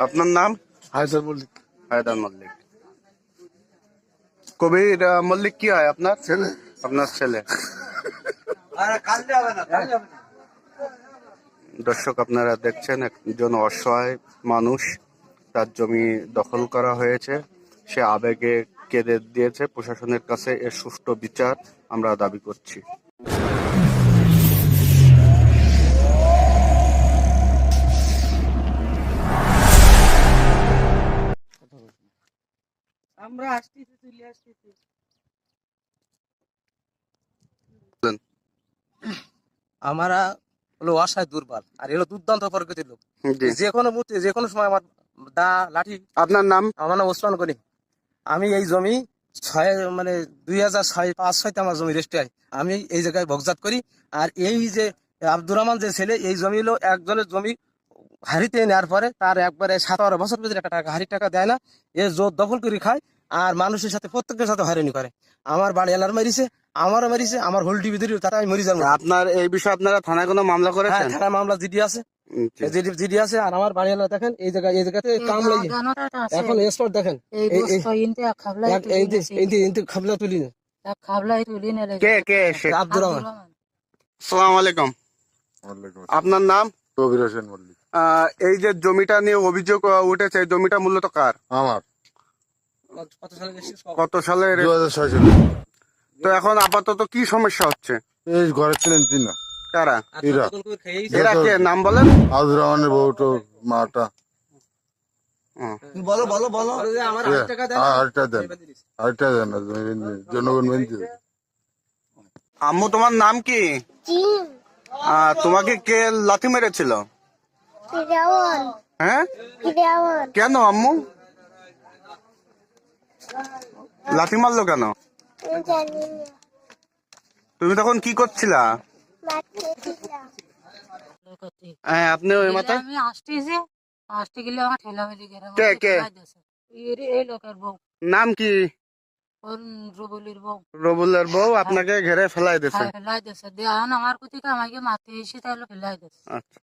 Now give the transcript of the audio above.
আপনার নাম? হায়দার মল্লিক। হায়দার মল্লিক। কবির মল্লিক কি হয় আপনার? ছেলে। আপনার ছেলে। দর্শক আপনারা দেখছেন একজন অসহায় মানুষ তার জমি দখল করা হয়েছে। সে আবেগে কেঁদে দিয়েছে। প্রশাসনের কাছে এর সুষ্ঠু বিচার আমরা দাবি করছি। আমরা আসতেছি চলে আসতেছি আমরা হলো অসহায় দুর্বল আর এগুলো দুর্দান্ত প্রকৃতির লোক। যে কোনো মুহূর্তে যে কোনো সময় আমার দা লাঠি আপনার নাম? আমার নাম ওসমান করি আমি এই জমি ছয় মানে দুই হাজার ছয় পাঁচ ছয়তে আমার জমি রেস্টে হয়। আমি এই জায়গায় বকজাত করি। আর এই যে আব্দুর রহমান যে ছেলে এই জমি হলো একজনের জমি হারিতে নেওয়ার পরে তার একবারে সাত বছর ভিতরে একটা টাকা হারি টাকা দেয় না। এ জোর দখল করে খায়। আর মানুষের সাথে প্রত্যেকের সাথে হয়রানি করে। আমার বাড়ি এলার মারিছে আমারও মারিছে আমার হোল টিভি ধরে তারা আমি মরি যাব। আপনার এই বিষয়ে আপনারা থানায় কোনো মামলা হ্যাঁ করেছেন? থানা মামলা জিডি আছে। জিডি জিডি আছে আর আমার বাড়ি এলাকা দেখেন এই জায়গায় এই জায়গাতে কাম লাগে এখন স্পট দেখেন। এই এই- এই- বস্তা ইনতে খাবলাই এক- এই যে এই যে এই যে খাবলা তুলি না। খাবলাই তুলি নেলে কে কে আব্দুর রহমান। সালাম আলাইকুম। আপনার নাম? কবির হোসেন মল্লিক। আহ, এই যে জমিটা নিয়ে অভিযোগ উঠেছে জমিটা মূলত কার? আমার। কত সালে দু হাজার ছয় সালে। তো এখন আপাতত কি সমস্যা হচ্ছে? এই ঘরে ছিলেন তিন কারা? আর এরা। কে? নাম বলেন। আব্দুর রহমানের বউটো মাটা। বলো বলো বলো। আমার টাকা দেন। আর দেন। আরেকটা দেন না জমি বেঁধে- জনগণ বেঁধে আম্মু তোমার নাম কি? আহ, তোমাকে কে লাথি মেরেছিল? হ্যাঁ? কেন আম্মু? লাথি মারলো কেন? তুমি তখন কি করছিলা? হ্যাঁ আপনি ওই মাথা আমি আসতেছি আসতে গেলে আমার ঠেলা কে, কে? এই লোকের বউ। নাম কি? ওর বউ। রবুলের বউ আপনাকে ঘেরে ফেলাই দিছে ফেলাই দিয়েছে। দিয়ে আমার কোথেকে আমাকে মারতে এসে তাহলে ফেলাই দিয়েছে। আচ্ছা।